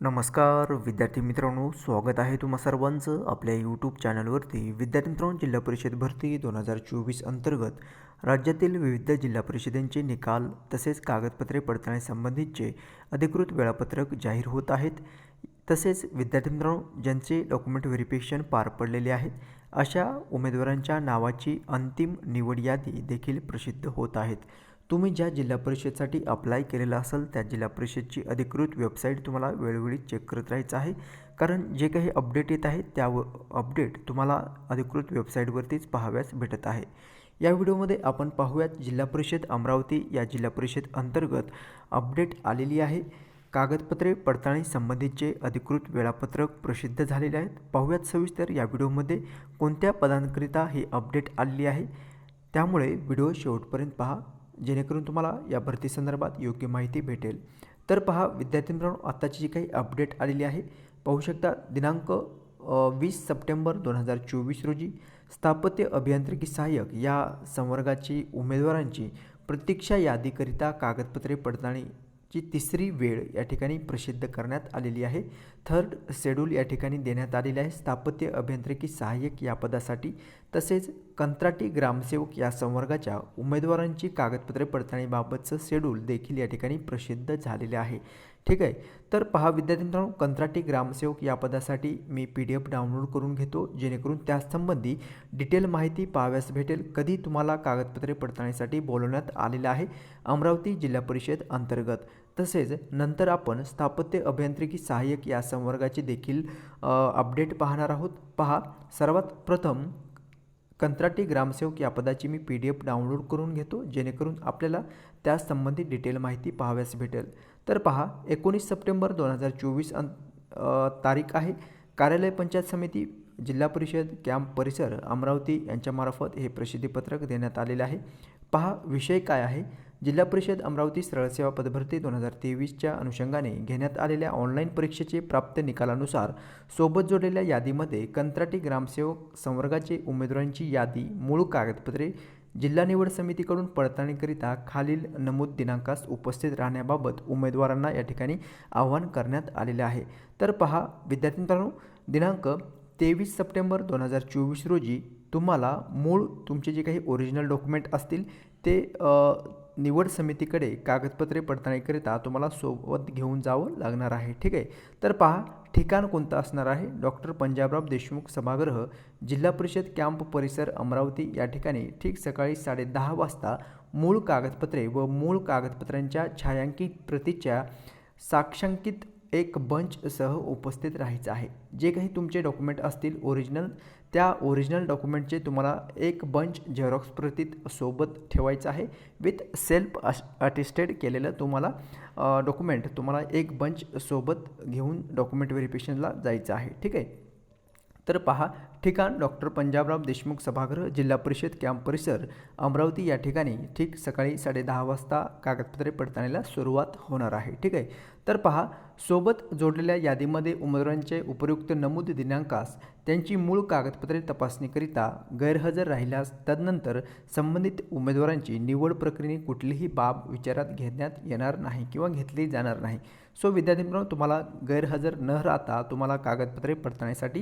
नमस्कार विद्यार्थी मित्रांनो स्वागत आहे तुम्हा सर्वांचं आपल्या यूट्यूब चॅनलवरती विद्यार्थी मित्रांनो जिल्हा परिषद भरती दोन हजार चोवीस अंतर्गत राज्यातील विविध जिल्हा परिषदेंचे निकाल तसेच कागदपत्रे पडताळण्यासंबंधीचे अधिकृत वेळापत्रक जाहीर होत आहेत. तसेच विद्यार्थी मित्रांनो ज्यांचे डॉक्युमेंट व्हेरिफिकेशन पार पडलेले आहेत अशा उमेदवारांच्या नावाची अंतिम निवड यादी देखील प्रसिद्ध होत आहेत. तुम्ही ज्या जिल्हा परिषदसाठी अप्लाय केलेलं असेल त्या जिल्हा परिषदची अधिकृत वेबसाईट तुम्हाला वेळोवेळी चेक करत राहायचं आहे. कारण जे काही अपडेट येत आहे त्या अपडेट तुम्हाला अधिकृत वेबसाईटवरतीच पाहाव्यास भेटत आहे. या व्हिडिओमध्ये आपण पाहूयात जिल्हा परिषद अमरावती या जिल्हा परिषद अंतर्गत अपडेट आलेली आहे. कागदपत्रे पडताळणी संबंधीचे अधिकृत वेळापत्रक प्रसिद्ध झालेले आहेत. पाहूयात सविस्तर या व्हिडिओमध्ये कोणत्या पदांकरिता ही अपडेट आलेली आहे. त्यामुळे व्हिडिओ शेवटपर्यंत पहा. जेणेकरून तुम्हाला या भरतीसंदर्भात योग्य माहिती भेटेल. तर पहा विद्यार्थी मित्रांनो आत्ताची जी काही अपडेट आलेली आहे पाहू शकता दिनांक वीस सप्टेंबर दोन हजार चोवीस रोजी स्थापत्य अभियांत्रिकी सहाय्यक या संवर्गाची उमेदवारांची प्रतीक्षा यादीकरिता कागदपत्रे पडताळणीची तिसरी वेळ या ठिकाणी प्रसिद्ध करण्यात आलेली आहे. थर्ड शेड्यूल या ठिकाणी देण्यात आलेले आहे. स्थापत्य अभियांत्रिकी सहाय्यक या पदासाठी तसेच कंत्राटी ग्रामसेवक या संवर्गाच्या उमेदवारांची कागदपत्रे पडताळणीबाबतचं शेड्यूल देखील या ठिकाणी प्रसिद्ध झालेले आहे. ठीक आहे. तर पहा विद्यार्थी मित्रांनो कंत्राटी ग्रामसेवक या पदासाठी मी पी डी एफ डाउनलोड करून घेतो जेणेकरून त्यासंबंधी डिटेल माहिती पाहाव्यास भेटेल. कधी तुम्हाला कागदपत्रे पडताळणीसाठी बोलवण्यात आलेलं आहे? अमरावती जिल्हा परिषद अंतर्गत. तसेच नंतर आपण स्थापत्य अभियांत्रिकी सहाय्यक या संवर्गाचे देखील अपडेट पाहणार आहोत. पहा सर्वात प्रथम कंत्राटी ग्रामसेवक या पदाची मी पी डी एफ डाउनलोड करून घेतो जेणेकरून आपल्याला त्यासंबंधी डिटेल माहिती पाहाव्यास भेटेल. तर पहा एकोणीस सप्टेंबर दोन हजार चोवीस अं तारीख आहे. कार्यालय पंचायत समिती जिल्हा परिषद कॅम्प परिसर अमरावती यांच्यामार्फत हे प्रसिद्धीपत्रक देण्यात आलेले आहे. पहा विषय काय आहे? जिल्हा परिषद अमरावती सरळसेवा पदभरती दोन हजार तेवीसच्या अनुषंगाने घेण्यात आलेल्या ऑनलाईन परीक्षेचे प्राप्त निकालानुसार सोबत जोडलेल्या यादीमध्ये कंत्राटी ग्रामसेवक संवर्गाचे उमेदवारांची यादी मूळ कागदपत्रे जिल्हा निवड समितीकडून पडताळणीकरिता खालील नमूद दिनांकास उपस्थित राहण्याबाबत उमेदवारांना या ठिकाणी आवाहन करण्यात आलेले आहे. तर पहा विद्यार्थी मित्रांनो दिनांक तेवीस सप्टेंबर दोन हजार चोवीस रोजी तुम्हाला मूळ तुमचे जे काही ओरिजिनल डॉक्युमेंट असतील ते निवड समितीकडे कागदपत्रे पडताळणीकरिता तुम्हाला सोबत घेऊन जावं लागणार आहे. ठीक आहे? तर पहा ठिकाण कोणतं असणार आहे? डॉक्टर पंजाबराव देशमुख सभागृह जिल्हा परिषद कॅम्प परिसर अमरावती. या ठिकाणी ठीक सकाळी साडेदहा वाजता मूळ कागदपत्रे व मूळ कागदपत्रांच्या छायांकित प्रतीच्या साक्षांकित एक बंचसह उपस्थित राहायचं आहे. जे काही तुमचे डॉक्युमेंट असतील ओरिजिनल त्या ओरिजिनल डॉक्युमेंटचे तुम्हाला एक बंच झेरॉक्स प्रतीत सोबत ठेवायचं आहे. विथ सेल्फ अटेस्टेड केलेलं तुम्हाला डॉक्युमेंट तुम्हाला एक बंच सोबत घेऊन डॉक्युमेंट व्हेरिफिकेशनला जायचं आहे. ठीक आहे? तर पहा ठिकाण डॉक्टर पंजाबराव देशमुख सभागृह जिल्हा परिषद कॅम्प परिसर अमरावती या ठिकाणी ठीक सकाळी साडेदहा वाजता कागदपत्रे पडताळणीला सुरुवात होणार आहे ठीक आहे? तर पहा सोबत जोडलेल्या यादीमध्ये उमेदवारांचे उपयुक्त नमूद दिनांकास त्यांची मूळ कागदपत्रे तपासणीकरिता गैरहजर राहिल्यास तदनंतर संबंधित उमेदवारांची निवड प्रक्रियेने कुठलीही बाब विचारात घेण्यात येणार नाही किंवा घेतली जाणार नाही. सो विद्यार्थी मित्रांनो तुम्हाला गैरहजर न राहता तुम्हाला कागदपत्रे पडताळणीसाठी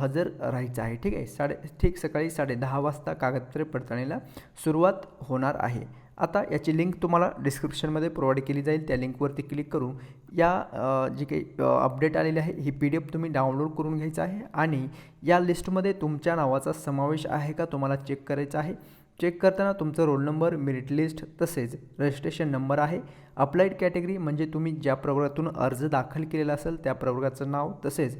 हजर राहायचं आहे ठीक आहे? साडे ठीक सकाळी साडे दहा वाजता कागदपत्रे पडताळणीला सुरुवात होणार आहे. आता याची लिंक तुम्हाला डिस्क्रिप्शनमध्ये प्रोव्हाइड केली जाईल. त्या लिंकवरती क्लिक करून या जी काही अपडेट आलेली आहे ही पी डी एफ तुम्ही डाउनलोड करून घ्यायचं आहे. आणि या लिस्टमध्ये तुमच्या नावाचा समावेश आहे का तुम्हाला चेक करायचा आहे. चेक करताना तुमचं रोल नंबर मेरिट लिस्ट तसेच रजिस्ट्रेशन नंबर आहे. अप्लाईड कॅटेगरी म्हणजे तुम्ही ज्या प्रवर्गातून अर्ज दाखल केलेला असेल त्या प्रवर्गाचं नाव तसेच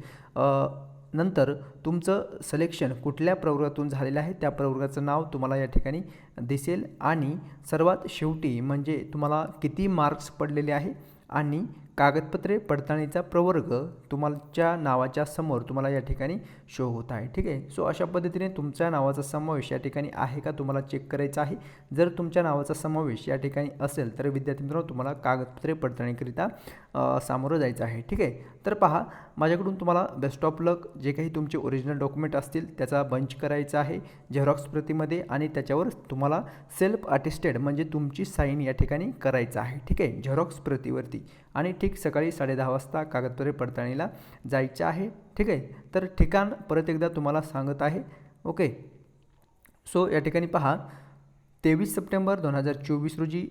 नंतर तुमचं सिलेक्शन कुठल्या प्रवर्गातून झालेलं आहे त्या प्रवर्गाचं नाव तुम्हाला या ठिकाणी दिसेल. आणि सर्वात शेवटी म्हणजे तुम्हाला किती मार्क्स पडलेले आहे आणि कागदपत्रे पडताळणीचा प्रवर्ग तुमच्या नावाच्या समोर तुम्हाला या ठिकाणी शो होत आहे. ठीक आहे? सो अशा पद्धतीने तुमच्या नावाचा समावेश या ठिकाणी आहे का? तुम्हाला चेक करायचा आहे. जर तुमच्या नावाचा समावेश या ठिकाणी असेल तर विद्यार्थी मित्रांनो तुम्हाला कागदपत्रे पडताळणीकरिता सामोरं जायचं आहे. ठीक आहे? तर पहा माझ्याकडून तुम्हाला बेस्ट ऑफ लक जे काही तुमचे ओरिजिनल डॉक्युमेंट असतील त्याचा बंच करायचा आहे झेरॉक्स प्रतीमध्ये आणि त्याच्यावर तुम्हाला सेल्फ अटेस्टेड म्हणजे तुमची साईन या ठिकाणी करायचं आहे. ठीक आहे? झेरॉक्स प्रतीवरती. आणि ठीक सकाळी साडेदहा वाजता कागदपत्रे पडताळणीला जायचं आहे. ठीक आहे? तर ठिकाण परत एकदा तुम्हाला सांगत आहे. ओके सो या ठिकाणी पहा. तेवीस सप्टेंबर दोन हजार चोवीस रोजी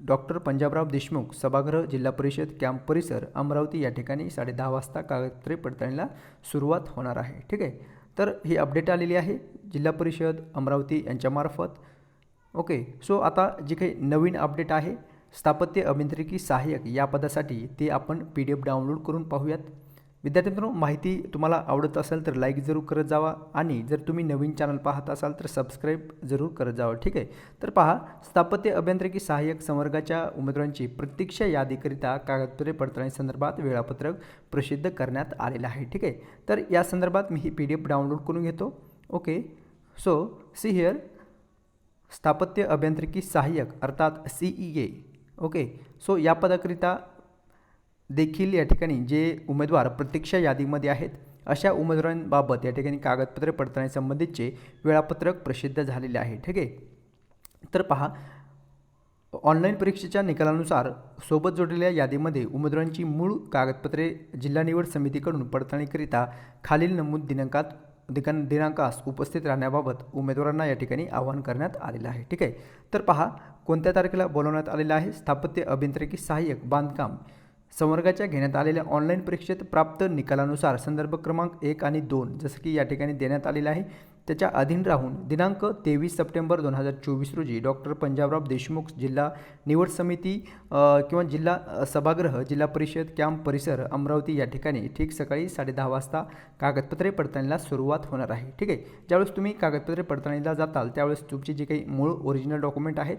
डॉक्टर पंजाबराव देशमुख सभागृह जिल्हा परिषद कॅम्प परिसर अमरावती या ठिकाणी साडे दहा वाजता कागदपत्रे पडताळणीला सुरुवात होणार आहे. ठीक आहे? तर ही अपडेट आलेली आहे. जिल्हा परिषद अमरावती यांच्यामार्फत ओके सो आता जी काही नवीन अपडेट आहे स्थापत्य अभियांत्रिकी सहाय्यक या पदासाठी ते आपण पी डी एफ डाउनलोड करून पाहूयात. विद्यार्थी मित्रांनो माहिती तुम्हाला आवडत असेल तर लाईक जरूर करत जावा आणि जर तुम्ही नवीन चॅनल पाहत असाल तर सबस्क्राईब जरूर करत जावा ठीक आहे? तर पहा स्थापत्य अभियांत्रिकी सहाय्यक संवर्गाच्या उमेदवारांची प्रतीक्षा यादीकरिता कागदपत्रे पडताळणीसंदर्भात वेळापत्रक प्रसिद्ध करण्यात आलेलं आहे ठीक आहे? तर या संदर्भात मी ही पी डी एफ डाउनलोड करून घेतो ओके? सो सी हिअर स्थापत्य अभियांत्रिकी सहाय्यक अर्थात C E A okay? So या पदाकरिता देखील या ठिकाणी जे उमेदवार प्रतीक्षा यादीमध्ये आहेत अशा उमेदवारांबाबत या ठिकाणी कागदपत्रे पडताळणीसंबंधीचे वेळापत्रक प्रसिद्ध झालेले आहे ठीक आहे? तर पहा ऑनलाईन परीक्षेच्या निकालानुसार सोबत जोडलेल्या यादीमध्ये उमेदवारांची मूळ कागदपत्रे जिल्हा निवड समितीकडून पडताळणीकरिता खालील नमूद दिनांकात दिनां दिनांकास उपस्थित राहण्याबाबत उमेदवारांना या ठिकाणी आवाहन करण्यात आलेलं आहे ठीक आहे? तर पहा कोणत्या तारखेला बोलवण्यात आलेलं आहे? स्थापत्य अभियांत्रिकी सहाय्यक बांधकाम संवर्गाच्या घेण्यात आलेल्या ऑनलाईन परीक्षेत प्राप्त निकालानुसार संदर्भ क्रमांक एक आणि दोन जसं की या ठिकाणी देण्यात आलेलं आहे त्याच्या अधीन राहून दिनांक तेवीस सप्टेंबर दोन हजार चोवीस रोजी डॉक्टर पंजाबराव देशमुख जिल्हा निवड समिती किंवा जिल्हा सभागृह जिल्हा परिषद कॅम्प परिसर अमरावती या ठिकाणी ठीक सकाळी साडेदहा वाजता कागदपत्रे पडताळणीला सुरुवात होणार आहे. ठीक आहे? ज्यावेळेस तुम्ही कागदपत्रे पडताळणीला जाताल त्यावेळेस तुमची जे काही मूळ ओरिजिनल डॉक्युमेंट आहेत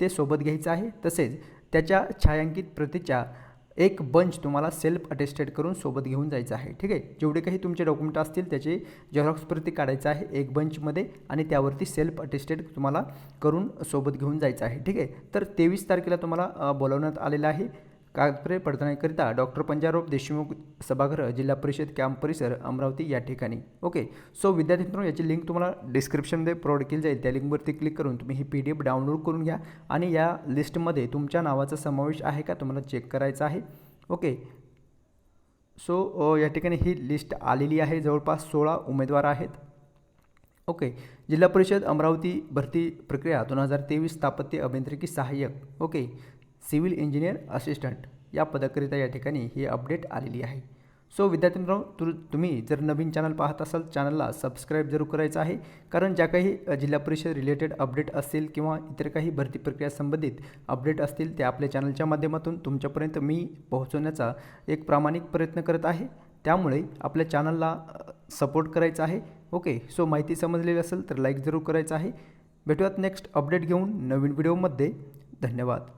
ते सोबत घ्यायचं आहे. तसेच त्याच्या छायांकित प्रतीच्या एक बंच तुम्हाला सेल्फ अटेस्टेड करून सोबत घेऊन जायचं आहे. ठीक आहे? जेवढे काही तुमचे डॉक्युमेंट असतील त्याचे झेरॉक्स प्रती काढायचं आहे एक बंचमध्ये आणि त्यावरती सेल्फ अटेस्टेड तुम्हाला करून सोबत घेऊन जायचं आहे. ठीक आहे? तर तेवीस तारखेला तुम्हाला बोलवण्यात आलेलं आहे. कागदपत्रे पडताळणीकरिता डॉक्टर पंजाबराव देशमुख सभागृह जिल्हा परिषद कॅम्प परिसर अमरावती या ठिकाणी. ओके सो विद्यार्थी मित्रांनो याची लिंक तुम्हाला डिस्क्रिप्शनमध्ये प्रोव्हाइड केली जाईल. त्या लिंकवरती क्लिक करून तुम्ही ही पी डी एफ डाउनलोड करून घ्या आणि या लिस्टमध्ये तुमच्या नावाचा समावेश आहे का तुम्हाला चेक करायचा आहे. ओके सो या ठिकाणी ही लिस्ट आलेली आहे. जवळपास सोळा उमेदवार आहेत. ओके जिल्हा परिषद अमरावती भरती प्रक्रिया दोन हजार तेवीस स्थापत्य अभियांत्रिकी सहाय्यक. ओके सिव्हिल इंजिनियर असिस्टंट या पदाकरिता या ठिकाणी ही अपडेट आलेली आहे. सो विद्यार्थी मित्रांनो तु तुम्ही जर नवीन चॅनल पाहत असाल चॅनलला सबस्क्राईब जरूर करायचं आहे. कारण ज्या काही जिल्हा परिषद रिलेटेड अपडेट असतील किंवा इतर काही भरती प्रक्रिया संबंधित अपडेट असतील त्या आपल्या चॅनलच्या माध्यमातून तुमच्यापर्यंत मी पोहोचवण्याचा एक प्रामाणिक प्रयत्न करत आहे. त्यामुळे आपल्या चॅनलला सपोर्ट करायचा आहे. ओके सो माहिती समजलेली असेल तर लाईक जरूर करायचं आहे. भेटूयात नेक्स्ट अपडेट घेऊन नवीन व्हिडिओमध्ये धन्यवाद.